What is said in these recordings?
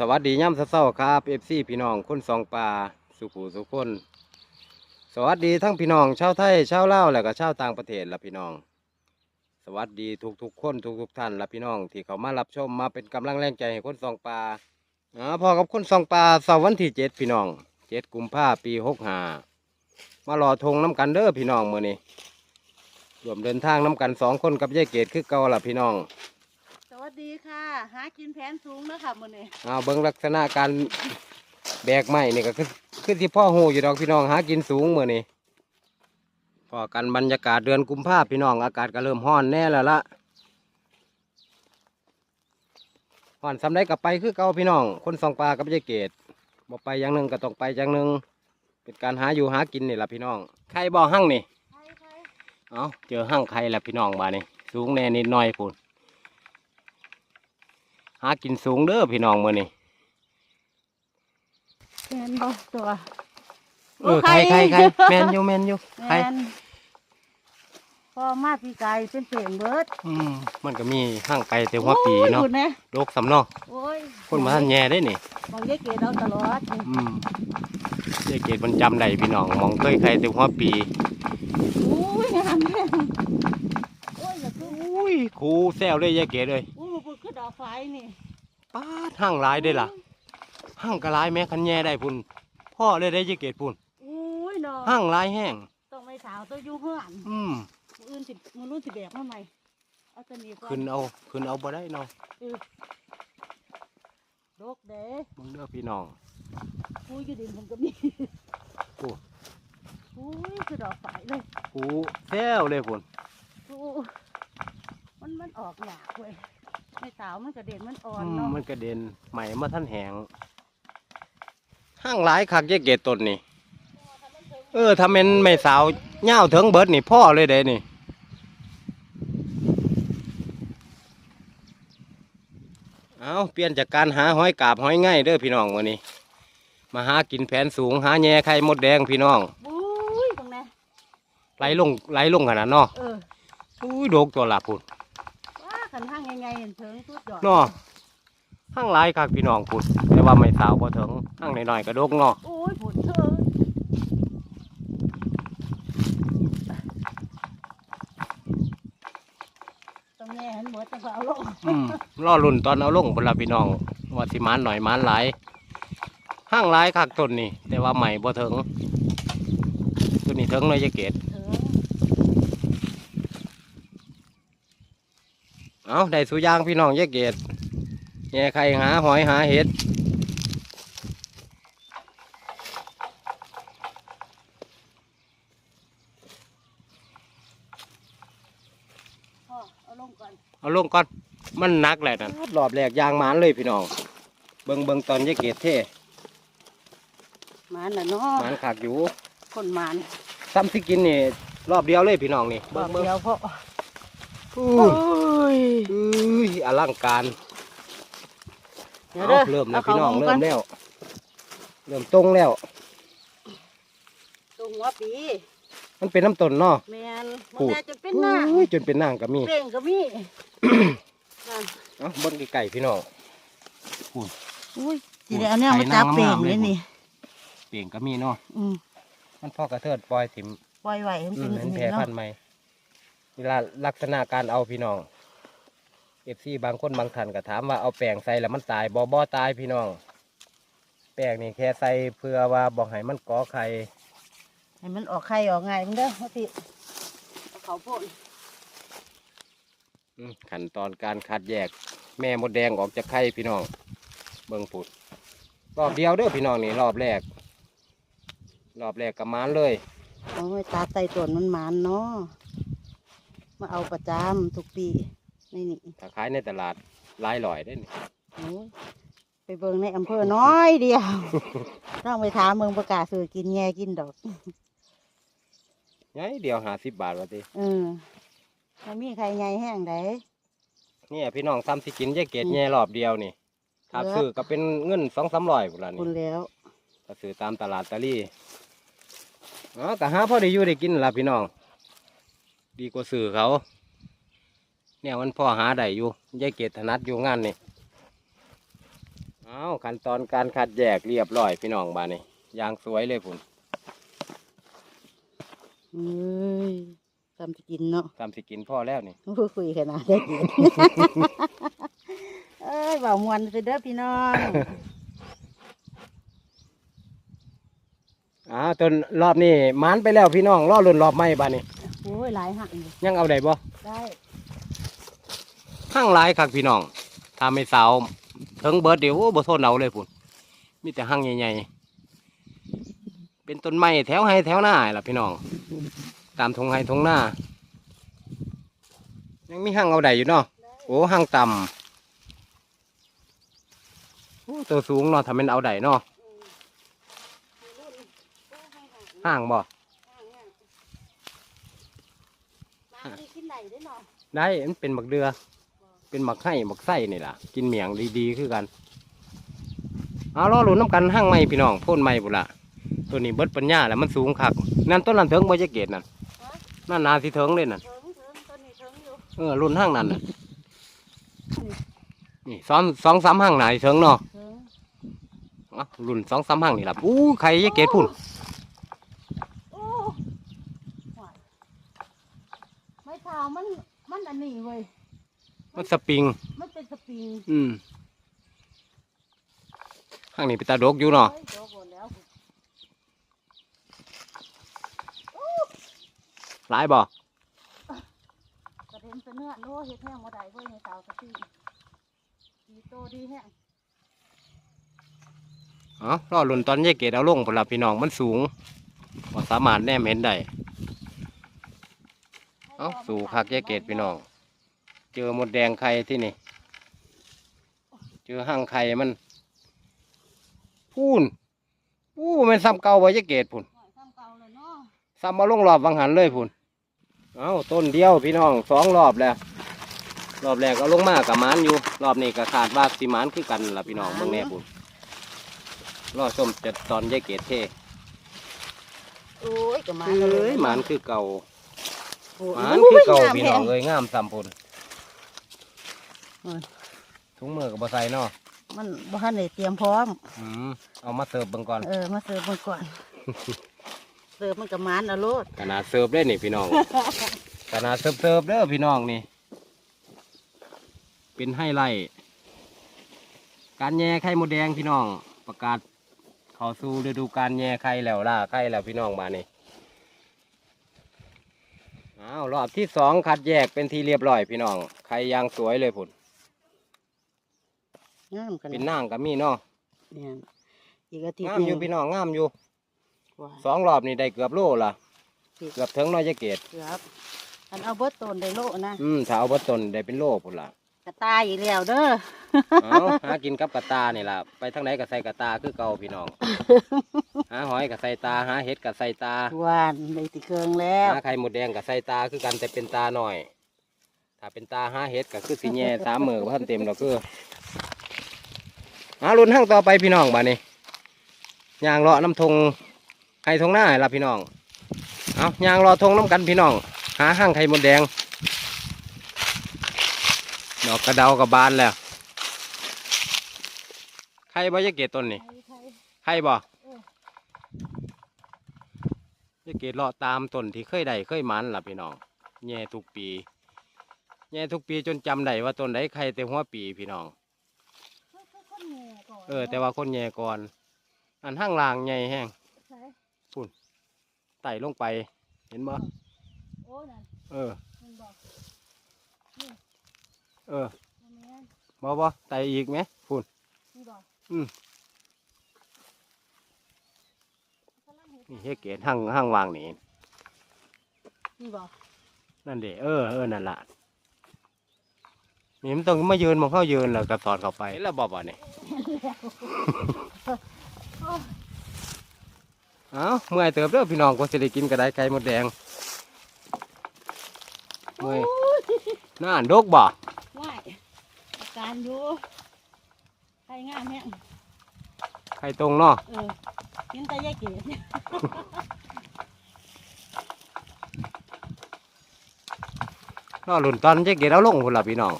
สวัสดีย่ำเศร้าครับเอฟซีพี่น้องคนสองป่าสุขูสุขคน สวัสดีทั้งพี่น้องชาวไทยชาวลาวและก็ชาวต่างประเทศละพี่น้อง สวัสดีทุกๆคนทุกๆท่านละพี่น้องที่เขามารับชมมาเป็นกำลังแรงใจให้คนสองป่าอ๋อพอกับคนสองป่าเสาร์วันที่เจ็ดพี่น้องเจ็ดกุมภาปีหกห้ามารอธงน้ำกันเด้อพี่น้องมื่อนี้รวมเดินทางน้ำกันสองคนกับยายเกดคือเก่าละพี่น้อง วัสดีค่ะ หากินแผนสูงเนอะค่ะมื้อนี้เอาเบิ่งลักษณะการแบกไม้นี่ก็คือคือที่พ่อหูอยู่ดอกพี่น้องหากินสูงมื้อนี้พอกันบรรยากาศเดือนกุมภาพี่น้องอากาศก็เริ่มร้อนแน่แล้วละร้อนสำได้กับไปคือเก่าพี่น้อง คนสองปลากับยายเกดบ่ไปอย่างหนึ่งก็ต้องไปอย่างหนึ่งเป็นการหาอยู่หากินนี่แหละพี่น้องใครบ่อหั่งนี่ใช่ใช่เอาเจอหั่งใครละพี่น้องบานี่สูงแน่นิดหน่อยพูน หากินสูงเด้อพี่น้องมื้อนี้แมนบ่ตัวเออใครใครใครแมนอยู่แมนอยู่แมใครนพ่อมาพี่ไก่เป็นเสียงเบิดอืมมันก็มีห้างไก่แต่หัว่าปีเนาะโอ้ยคุณนะโรคสำเนาะโอ้ยคนมาท่านแย่ได้นี่มองยายเกดเอาตลอดนี่อืมยายเกดมันจำได้พี่น้องมองเคยใครแต่หัว่าปีโอ้ยงามแม่โอ้ยอย่าคืออุ้ยครูแซวเลยยายเกดเลย ไฟนี่ป้าดห้างหลายได้อล่ะห้างกระลายแม้คันแย่ได้พุ่นพ่อเลยได้ยายเกดพุ่นโอ้ยเนาะห้างหลายแห้งต้องไม่สาวตัวอยู่เฮือนอืมมื้ออื่นสิมื้อรุ่นสิแบกมาใหม่เอาแตะนี้ก่อนขึ้นเอาขึ้นเอาบ่ได้เนาะดกเด้มึงเด้อพี่น้องกูอยู่ดินมันก็มีโอ้โอ้ยคือดอกไฟเลยครูแซวเลยพุ่นโอ้มันมันออกหยากเว้ย ในสาวมันกระเด็นมันอ่ออืนมเนาะมันกระเด็นใหม่มาท่านแหงห้างหลายคักยายเกดต้นนี่ เออถ้าเป็นไม่สาวเง่าวถึงเบิดนี่พ่อเลยเด้นี่เอาเปลี่ยนจากการหาหอยกาบหอยง่ายเด้อพี่น้องวันนี้ มาหากินแผนสูงหาแย่ไข่มดแดงพี่น้องบุ้ยตรงนี้ไหลลงไหลลงขนาดเนาะเอออุ้ยโดกตัวหลับพุ่น ว่าขันห้างยังไงเห็นเถิงสุดยอดเนาะห้างหลายคักพี่น้องพุ่นแต่ว่าไม่สาวพอถึงห้างหน่อยๆก็โดกเนาะโอ้ยผุดเถิงตรงนี้เห็นหมดจังก็เอาลงอืมรอรุ่นตอนเอาลงบนละพี่น้องว่าสิหมานหน่อยหมานหลายห้างหลายคักต้นนี่แต่ว่าใหม่บ่ถึงตัวนี้ถึงเลยยายเกดเถิง เอาได้สุยางพี่น้องยายเกดแง่ไข่หาหอยหาเห็ดพ่อเอาลงก่อนเอาลงก่อน มันหนักแหละนั่นรอบแรกยางหมานเลยพี่น้อง เบิงเบิงตอนยายเกดเท่หมันน่ะเนาะหมานขากอยู่ คนหมันซ้ำสิกินนี่รอบเดียวเลยพี่น้องนี่บเบิองกเบิงเดียวพ่ออู้โอ้ ยอุ้ยอลังการเดี๋ยวเอาเด้อเริ่มแล้วาพี่น้องข้าเริ่ก่มแล้ว เริ่มตรงแล้ว ตรงหัวปี มันเป็นน้ำต้นเนาะแมนพูมันดน่าจะเป็นหน้าอุ้ยจนเป็นนางก็มีเปล่งก็มีนั่นเอาเบิ้งไก่พี่น้องอุ้ยทีเดียวเนี่ยมาจับเปล่งเลยนี่เปลี่ยนก็มีเนาะอืมมันพ่อกระเทิดปล่อยถิ่มปล่อยไหวมันอืเป็นมอเห็นย่างแผลนี้พัเนาะนธุ์ใหม่เวลาลักษณะการเอาพี่น้อง เอฟซีบางคนบางท่านก็ถามว่าเอาแป้งใส่แล้วมันตายบ่บ่ตายพี่น้อง แป้งนี่แค่ใส่เพื่อว่าบอกให้มันก่อไข่ให้มันออกไข่ออกไงมันเด้อพ่อติเอาเขาพ่นอืมขั้นตอนการคัดแยกแม่มดแดงออกจากไข่พี่น้อง เบิ่งปุดรอบเดียวเด้อพี่น้องนี่รอบแรก รอบแรกกับมานเลย โอ้ยตาไตต้นมันหมานเนาะมาเอาประจำทุกปี นี่นี่ถ้าขายในตลาดหลายลอยได้นี่โอ้ยไปเบิ่งในอำเภอน้อยเดียว ต้องไปถามเมืองประกาศซื้อกินแง่กินดอก ไงเดียวหาสิบบาทวะติเออไม่มีใครใหญ่แห้งได เนี่ยพี่น้องซ้ำสิกินแยกเกตอืม แย่รอบเดียวนี่ถ้าเหลือซื้อก็เป็นเงินสองสามร้อยพุ่นละคุนี่ณแล้วถ้าซื้อตามตลาดตะลี่อ๋อก็หาพอได้อยู่ได้กินล่ะพี่น้อง ดีกว่าซื้อเขา เนี่ยมันพ่อหาได้อยู่แยกเกตถนัดอยู่งานนี่อ๋อเอาขั้นตอนการคัดแยกเรียบร้อยพี่น้องบ้านนี้ยางสวยเลยพุ่นเอ้ยทำจะกินเนาะทำสิกินพ่อแล้วนี่พูดคุยขนาดได้กินเอ้ยเบามวนไปเด้อพี่น้องอ่าจนรอบนี้หมันไปแล้วพี่น้องรอลุ่นรอบใหม่บ้านนี้โอ้ยหลายหักอยู่ยังเอาได้บ่ได้ ห้างหลายคักพี่น้องถ้าไม่สาวถึงเบิดเดี๋ยวโอ้บ่ทนเอาเลยพุ่นมีแต่ห้างใหญ่ๆเป็นต้นไม้แถวให้แถวหน้าล่ะพี่น้อง ตามทงให้ทงหน้า ยังมีห้างเอาได้อยู่เนาะโอ้ห้างต่ำโอ้ตัวสูงเนาะถ้ามันเอาได้เนาะห้างบ่มาไม่ได้กินไหนได้เนาะได้มันเป็นหมักเดือ เป็นหมักไข่หมักไส้นี่ล่ะ กินเมียงดีๆคือกันเอาล้อหลุนน้ำกันห้างไม้พี่น้องพ่นไม้บุละตัวนี้เบิดปัญญาแล้วมันสูงคักนั่นต้นนันเถิงบ่จะเกตนั่นนั่นนาสิเถิงเลยนั่นเถิงเถิงต้นนี้เถิงอยู่เออรุ่นห้างนั่นน่ะนี่สองสองสามห้างไหนเถิงเนาะเถิงอะรุ่นสองสามห้างนี่ล่ะอู้ใครจะเกตพุ่นโอ้หวานไม้เท้ามันมันอันนี้เว้ย มันสปริง มันเป็นสปริงอืมห้างนี้เป็นตาดกอยู่เนาะเฮ้ยโดนหมดแล้วหลายบ่กระเด็นเป็นเนื้อโน้เฮ็ดแห้งบ่ได้เว้ยในเตาสปริงดีโตดีแห้งอ๋อรอรุ่นตอนยายเกตเอาลงพุ่นละพี่น้องมันสูงบ่สามารถแนมเห็นได้เอ้าสู่คักแยกเกตพี่น้อง เจอหมดแดงไข่ที่นี่ เจอห้างไข่มัน พูนพูมันซ้ำเก่าไว้ยกเกตพุ่นหน่อยซ้ำเก่าเลยเนาะซ้ำมาลงรอบวังหันเลยพุ่นเอ้าต้นเดียวพี่น้องสองรอบแล้ว รอบแรกก็ลงมากับหมันอยู่ รอบนี้ก็ขาดว่าสิหมันคือกันล่ะพี่น้องเบิ่งแน่พุ่นรอชมจะตอนยายเกตเท่โอ้ยก็มาเอ้ยหมันคือเก่าโอ้หยมันคือเก่าโยพี่น้องงามแท้เอ้ยงามซ้ำพุ่นโอ้ย ถุงมือกับบะไซเนาะมันบ่ทันได้เตรียมพร้อม อืมเอามาเสิร์ฟเบิ่งก่อน เออ มาเสิร์ฟมันก่อน เสิร์ฟมันกับมันเอาโลดขนาดเสิร์ฟได้นี่พี่น้อง ขนาดเสิร์ฟเสิร์ฟเด้อพี่น้องนี่ เป็นไฮไลท์การแย่ไข่มดแดงพี่น้อง ประกาศเข้าสู่ฤดูการแย่ไข่แล้วล่าไข่แล้วพี่น้องมานี่อ้าวรอบที่สองคัดแยกเป็นที่เรียบร้อยพี่น้องไข่ยางสวยเลยพุ่น งามกันเป็นนางกับมีเนาะเนี่ยอีกอาทิตย์งามอยู่หนึ่พี่น้องงามอยู่ว่าสองรอบนี่ได้เกือบโลละเกือบถึงน้อยจะเกตเกือบอันเอาเบิดต้นได้โลนะอืมถ้าเอาบัตนได้เป็นโลพุ่นละกระตายอีกแล้วเด้อเอาหากินกับกระตานี่ล่ะไปทางไหนก็ใส่กระตาคือเก่าพี่น้องหาหอยก็ใส่ตาหาเห็ดก็ใส่ตาหวานได้ติเคืองแล้วหาไข่หมดแดงก็ใส่ตาคือกันแต่เป็นตาหน่อย ถ้าเป็นตาหาเห็ดก็คือสีแย่สามมือว่าท่านเต็มดอกคือ หาลุ้นห้างต่อไปพี่น้องบ้านี้ยางเลาะน้ำทงไข่ทงหน้าละพี่น้องเอายางรอทงน้ำกันพี่น้อง หาห้างไข่มดแดงดอกกระเดากับบานแล้วไข่บ่จะเกตต้นนี่ไข่บ่จะเกตเลาะตามต้นที่เคยได้เคยมันล่ะพี่น้องแย่ทุกปีแย่ทุกปีจนจำได้ว่าต้นใดไข่แต่หัวปีพี่น้อง เออ แต่ว่าคนแย่ก่อน อันห้างลางใหญ่แห้งไต่ลงไป เห็นบ่โอ้ยนั่นเออ มันบอกเออมันแม่นบ่บ่ไต่อีกไหมพุ่น นี่บอกอืม กำลังเฮ็ดนี่เฮเกตห้างห้างวางนี่นี่บอกนั่นเด้เออเออนั่นล่ะ นี่มันต้องมายืนมองเข้ายืนแล้วก็สอดเข้าไปแล้วบ่บ่เนี่ยเอ้าเมื่อยเติบเด้อพี่น้องก็สิได้กินกระไดไก่มดแดงเมื่อยน่านดกบ่ง่ายอาการอยู่ใครงามแม่งไข่ตรงเนาะเออกินแต่ยายเกดรอหลุนตอนจะเกดเอาลงพุ่นล่ะพี่น้อง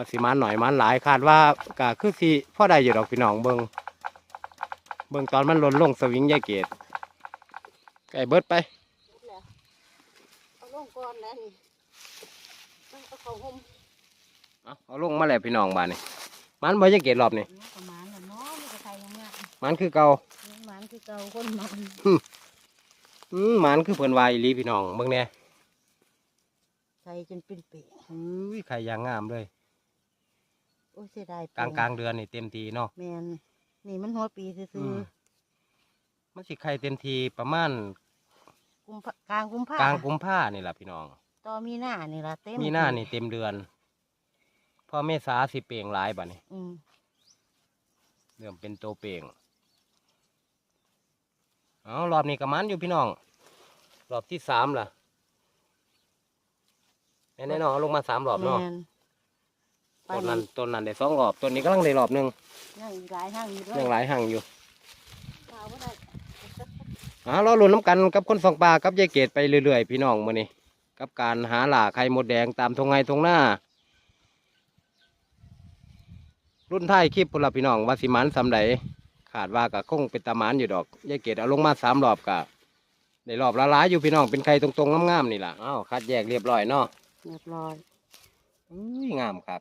ว่าสิมันหน่อยมันหลายคาดว่าก็คือสิพ่อได้อยู่ดอกพี่น้องเบิงเบิงตอนมันหล่นลงสวิงยายเกตไก่เบิดไปเอาลงก่อนนะนี่ต้องเอาเขาห่มเอาเอาลงมาแล้วพี่น้องบ้านนี่มันบ่ยายเกตรอบนี่ประมาณนั้นเนาะมีกระไทยงามมันคือเก่าๆหมันคือเก่าคนหมันอืมมันคือเพิ่นวายอีหลีพี่น้องเบิ่งแหน่ใส่จนเป็นเปะอุ้ยไข่ยางงามเลยโอ้ยเสียดายกลางกลางๆเดือนนี่เต็มทีเนาะแมนนี่มันหัวปีซื่อือมมันสิไข่เต็มทีประมาณๆกุมภากลางกุมภากลางกุมภานี่แหละพี่น้องต่อมีหน้านี่ละเต็มมีหน้านี่เต็มเดือนพอเมษาสิเปล่งหลายบัดนี้อืมเริ่มเป็นโตวเปล่งเอารอบนี้ก็มันอยู่พี่น้อง รอบที่สามล่ะแน่ๆเนาะเอาลงมาสามรอบเนาะแม่นไป ต้นมันั้นนต้นนั้นได้สองรอบต้นนี้กำลังได้รอบหนึ่งยังอีกหลายห้างอยู่ด้วยยังหลายห่างอยู่ข่าวบ่ได้อ่ารอลุ้นน้ำกันกับคนสองปลากับยายเกดไปเรื่อยๆพี่น้องมื้อนี้กับการหาหล่าไข่มดแดงตามทงไงทงหน้า รุ่นท้ายคลิปพนละพี่น้องว่าสิหมันสำใดขาดว่าก็คงเป็นตาหมานอยู่ดอกยายเกดเอาลงมาสามรอบกะในรอบละหลายอยู่พี่น้องเป็นไข่ตรงๆงามๆนี่ล่ะอ้าวคัดแยกเรียบร้อยเนาะเรียบร้อยอุ้ยงามครับ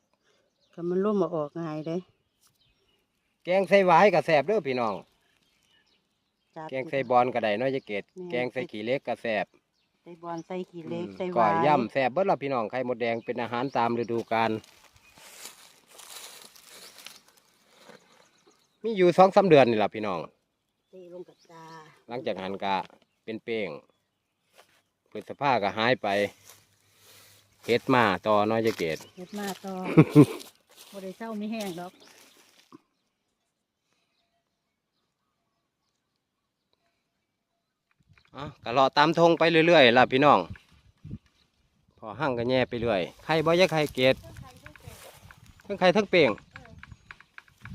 ก็มันร่มมาออกง่ายเด้แกงใส่หวายก็แซ่บเด้อพี่น้อง จัด แกงใส่บอลก็ได้เนาะยายเกดแม่น แกงใส่ขี้เหล็กก็แซ่บใส่บอลใส่ขี้เหล็กอืมใส่หก้อวายยย่ำแซ่บเบิดละพี่น้องไข่มดแดงเป็นอาหารตามฤดูกาลมีอยู่สองสาเดือนนี่แหละพี่น้องตีลงกับตาหลังจากหันกะเป็นเป้งพฤษภาก็หายไปเฮ็ดมาต่อเน้อยจะเกตเฮ็ดมาต่อ บ่ได้เศร้าไม่แห้งดอกอะก็รอตามทงไปเรื่อยๆล่ะพี่น้อง พอหั่งก็แย่ไปเรื่อยไข่บ่ยะไข่เกตทั้งไข่ทั้งเป้ง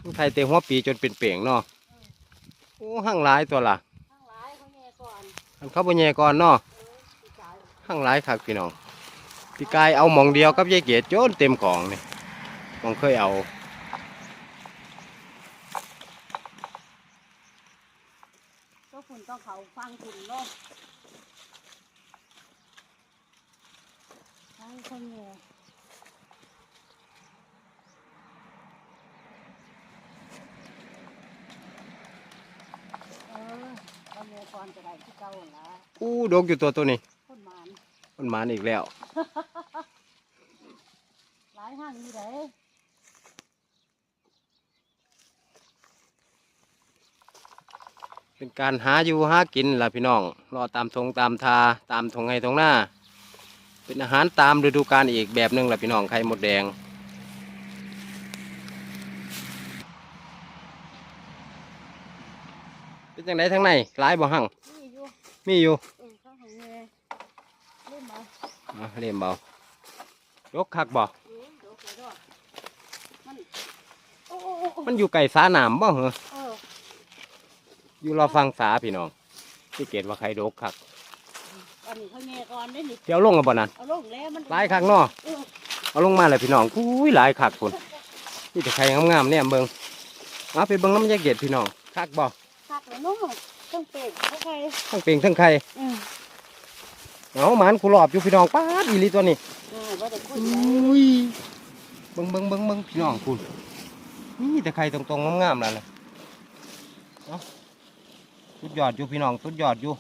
ทั้งไข่เตะหัวปีจนเป็นเป้งเนาะโอ้หั่งหลายตัวล่ะทั้งหลายเขาแย่ก่อนอันเขาบ่แย่ก่อนเนาะสิจ่ายหั่งหลายคักพี่น้องพี่กายเอาหมองเดียวกับยายเกตโจนเต็มของนี่ห มองเคยเอาก็คุณต้องเขาฟังคุณเนาะใช่เขาแย่เออเอาแย่ก่อนจะได้ที่เก่าหั่นละอู้ดกอยู่ตัวตัวนี้คนหมานมันมาอีกแล้ว หลายห้างอยู่ไหน เป็นการหาอยู่หากินล่ะพี่น้องรอตามทงตามทาตามทงไงทงหน้า เป็นอาหารตามฤดูกาลอีกแบบหนึ่งล่ะพี่น้องไข่มดแดง เป็นจังไดทั้งในหลายบ่หั่งนี่อยู่มีอยู่เออข้างของแย่เล่นมาอะเล่มเบาลกคักบ่ เออเดี๋ยวไปรอดมัน โอ้โอ้โอ้โอ้มันอยู่ไก่สาหนามบ่เหรอเอออยู่รอฟังสาพี่น้องที่เกตว่าไข่ดกคักอันนี้เขาแย่ก่อนได้นี่เดี๋ยวลงกับบ่นั่นเอาลงแล้วมันหลายคักเนาะเออเอาลงมาเลยพี่น้องอุ้ยหลายคักพุ่นนี่แต่ไข่งามๆเนี่ยเบิ่งมาไปเบิ่งน้ำยาเกตพี่น้องคักบ่คักเลยเนาะต้องเปกเขาใครทั้งเป่งทั้งไข่เออเอาหมานกูรอบอยู่พี่น้องป้าดอีหลีตัวนี้เออว่าแต่คุยอุ้ยเบิ่งเบิ่งเบิ่งเบิ่งพี่น้องคุณนี่แต่ไข่ตรงๆงามๆนั่นแหละเอา สุดยอดอยู่พี่น้องสุดยอดอยู่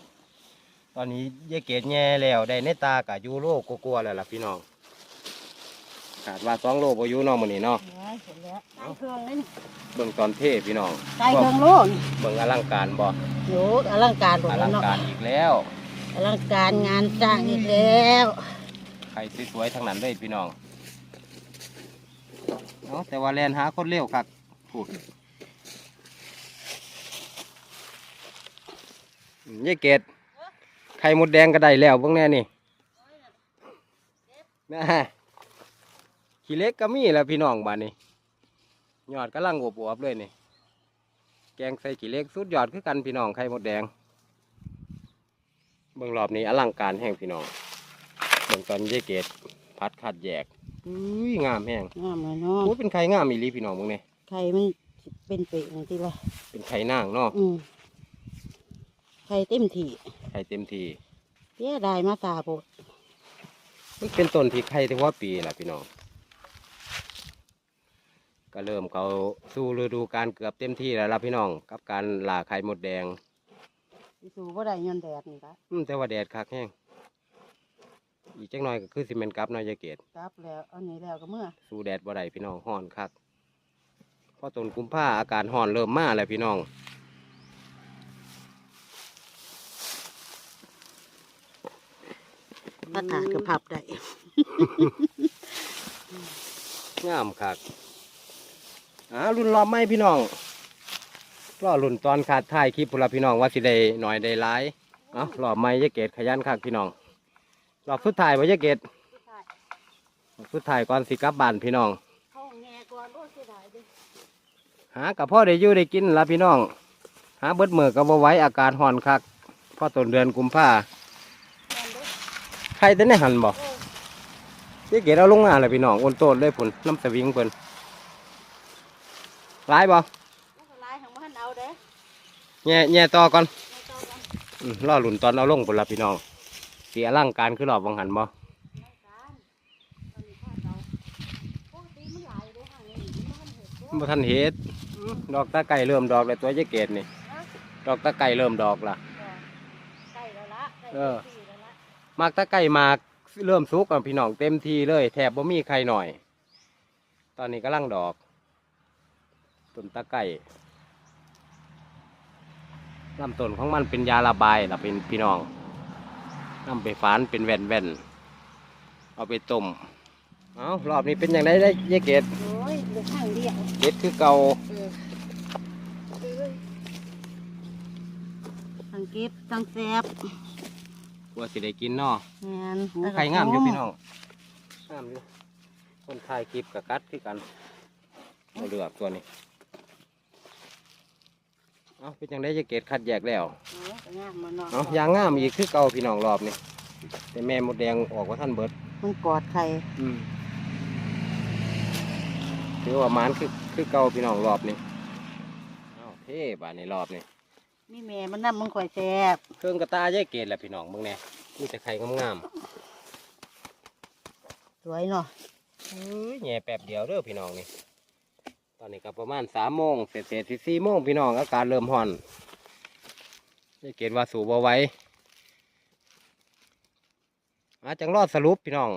ตอนนี้ยายเกดแย่แล้วได้ในตากะยูโรกลัวๆแล้วล่ะพี่น้องขาดว่าสองโลพออยู่เน้องมื้อนี้เนาะเสร็จแล้วใส่เครื่องเลยนี่เบิ่งตอนเทพี่น้องใส่เครื่องโลนเบิ่งอลังการบ่โยอลังการหมดอแล้ลัวงเนาะการอีกแล้วอลังการงานสร้างอีกแล้วไข่สวยๆทั้งนั้นเลยพี่น้องเนาะแต่ว่าแลนหาคนเร็วครับพูดอืม ยายเกดไข่มดแดงก็ได้แล้วเบิ่งแน่นี่นะขี้เล็กก็มีแล้วพี่น้องบ้านนี้ยอดกำลังอวบๆเลยนี่ แกงใส่ขี้เล็กสุดยอดคือกันพี่น้องไข่มดแดงเบิ่งรอบนี้อลังการแห่งพี่น้องเบิ่งตอนยายเกดพัดคัดแยกอุ้ยงามแห้งงามเลยเนาะโอ้เป็นไข่งามอีหลีพี่น้องมึงเนี่ยไข่มันสิเป็นเปะอย่างที่ละเป็นไข่นางเนาะอืม ไข่เต็มที่ไข่เต็มทีเสียดายมาสาโพดมันเป็นต้นที่ไข่ที่ว่าปีล่ะพี่น้อง ก็เริ่มเขาสู่ฤดูการเกือบเต็มที่แล้วล่ะพี่น้อง กับการล่าไข่มดแดงสิสูบ่ได้ยอนแดดนี่ละอืมแต่ว่าแดดคักแห้ง อีกจักหน่อยก็คือสิเมนกลับเน้อยจะเกตกลับแล้วอันนี้แล้วก็เมื่อสู้แดดบ่ได้พี่น้องห้อนคักพอต้นกุมภาอากาศห้อนเริ่มมาแล้วพี่น้อง พัดถาก็พับได้ งามคักอ่ารุ่นรอบไม่พี่น้องรอรุ่นตอนขาดท้ายคลิปพุนละพี่น้องว่าสิได้หน่อยได้หลายเอ้ารอบไม่ยะเกตขยันคักพี่น้องรอบสุดท้ายว่ายะเกตรอบสุดท้ายก่อนสิกลับบ้านพี่น้อง เข้าแง่ก่อนโอ้เสียดายเด้หากับพ่อได้อยู่ได้กินละพี่น้อง หาเบิดมือกับบ่ไหว้อากาศร้อนคักพอต้นเดือนกุมภาใค รแต่ในหันบ่เจ๊เกดเอาลงมาเลยพี่น้องโอนโตดเลยพุ่นน้ำสวิงเพิ่นร้ายบ่มันก็ลายของมันเอาเด้แง่แง่ต่อก่อนไม่ต้องกันอืมรอหลุนตอนเอาลงพุ่นละพี่น้องเสียร่างการคือรอบวังหันบ่ไม่กันตอนนี้ข้าเจ้าปกติมันหลายเด้ห่างนี้มันบ่ทันเห็ดตัวบ่ทันเฮ็ดอืมดอกตะไก่เริ่มดอกแล้วตัวเจ๊เกดนี่นะดอกตะไก่เริ่มดอกละใกล้แล้วละใกล้เออที่แล้วละ มากตะไก่มากเริ่มสุกอะพี่น้องเต็มทีเลย แถบบ่มีใครหน่อย ตอนนี้กำลังดอกต้นตะไก่ลำต้นของมันเป็นยาระบายล่ะเป็นพี่น้องนำไปฝานเป็นแว่นแว่นเอาไปต้มเอารอบนี้เป็นอย่างไรได้เยเกตโอ้ยเหลือข้างเดียวเกตคือเก่าเออเออทั้งเก็บทั้งแซบ กลัวสิได้กินเนาะงานไข่งามอยู่พี่น้องงามอยู่คนถ่ายคลิปกับกัดคือกันเอาเลือกตัวนี้เอาเป็นจังได้เยเกตคัดแยกแล้วเออก็งามมันเนาะเอายางงามอีกคือเก่าพี่น้องรอบนี่แต่แม่มดแดงออกว่าท่านเบิดมันกอดไข่อืมถือว่าหมันคือคือเก่าพี่น้องรอบนี้เอาเท่บาดในรอบนี้ มีแม่มันนั่มันข่อยแซบเครื่องกระตาแยกเกตแหละพี่น้องเบิ่งแน่มีแต่ไข่งามสวยเนาะๆเอ้ยแง่แป๊บเดียวเด้อพี่น้องนี่ ตอนนี้ก็ประมาณสามโมงเศษเศษสี่โมงพี่น้องอากาศเริ่มร้อนแยกเกตว่าสูบเอาไหว้อาจังรอดสรุปพี่น้อง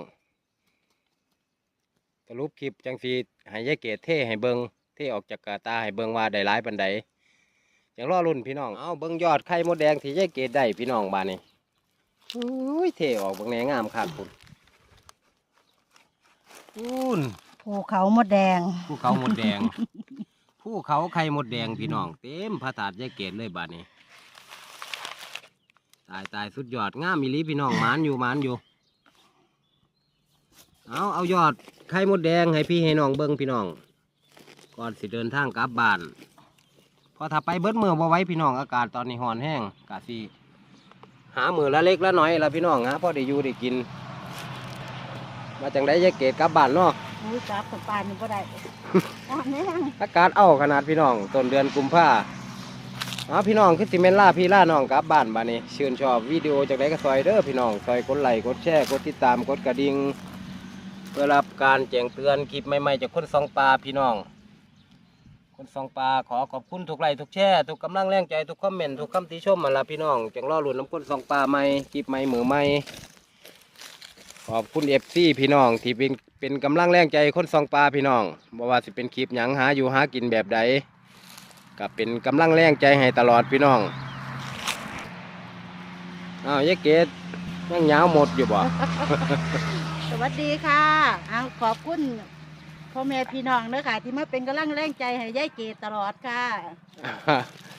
สรุปคลิปจังสีให้ยายเกดเท่ให้เบิงเท่ออกจากกาตาให้เบิงว่าได้หลายปันใด จังรอรุ่นพี่น้องเอาเบิงยอดไข่มดแดงที่ยายเกดได้พี่น้องบานนี้อุ้ยเท่ออกเบางแหนงามขาดคุณอุ้นภูเขามดแดงภูเขาหมดแดงภูเขาไข่มดแดงพี่น้อง เต็มพระธาตุยายเกดเลยบานนี้ตายตายสุดยอดงามมีลีพี่น้องหมานอยู่หมานอยู่ เอาเอายอดไข่มดแดงให้พี่ให้น้องเบิ้งพี่น้อง ก่อนสิเดินทางกลับบ้านเพอถ้าไปเบิดมือบ่ไหว้พี่น้องอากาศตอนนี้ห่อนแห้งกะสิหามือละเล็กละน้อยละพี่น้องฮะพอได้อยู่ได้กิน มาจังได้ยายเกดกลับบ้านเนาะอุ้ยจับกับปานนี่บ่ได้อ่อนแน่งอากาศเอาขนาดพี่น้องต้นเดือนกุมภาเอาพี่น้องคือสิเมนล่าพี่ล่าน้องกลับบ้านบ้านนี้ชื่นชอบวิดีโอจากไหนก็ซอยเด้อพี่น้องซอยกดไลค์กดแชร์กดติดตามกดกระดิ่งเพื่อรับการแจ้งเตือนคลิปใหม่ๆจากคนสองปลาพี่น้อง คนสองปลาขอขอบคุณทุกไลค์ทุกแชร์ทุกกำลังแรงใจทุกคอมเมนต์ทุกคำติชมมาละพี่น้องจังรอรุ่นน้ำคนสองปลาใหม่คลิปใหม่หมือใหม่ขอบคุณเอฟซีพี่น้องที่เป็นเป็นกำลังแรงใจคนสองปลาพี่น้องบ่ว่าสิเป็นคลิปหยังหาอยู่หากินแบบใดก็เป็นกำลังแรงใจให้ตลอดพี่น้องอ้าวยายเกดยังยาวหมดอยู่บ่ สวัสดีค่ะเอาขอบคุณ พ่อแม่พี่น้องเด้อค่ะ ที่มาเป็นกำลังแรงใจให้ยายเกดตลอดค่ะ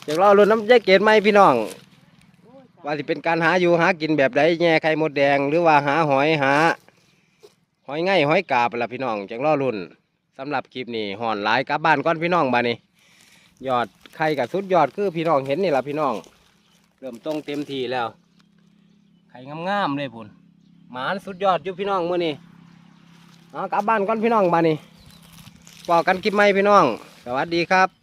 อยากรอรุ่นน้ำยายเกดไหมพี่น้อง ว่าสิเป็นการหาอยู่หากินแบบใดแง่ไข่มดแดง หรือว่าหาหอยหา หอยง่ายหอยกาบละพี่น้องจังรอรุ่นสำหรับคลิปนี้ห่อนหลายกลับบ้านก่อนพี่น้องบานี้ยอดไข่กับสุดยอดคือพี่น้องเห็นนี่ละพี่น้อง เริ่มตรงเต็มทีแล้ว ไข่งามๆเลยพุ่นหมานสุดยอดอยู่พี่น้องมื่อนี้เอากลับบ้านก่อนพี่น้องบานนี้ ปอกกันคลิปใหม่พี่น้อง สวัสดีครับ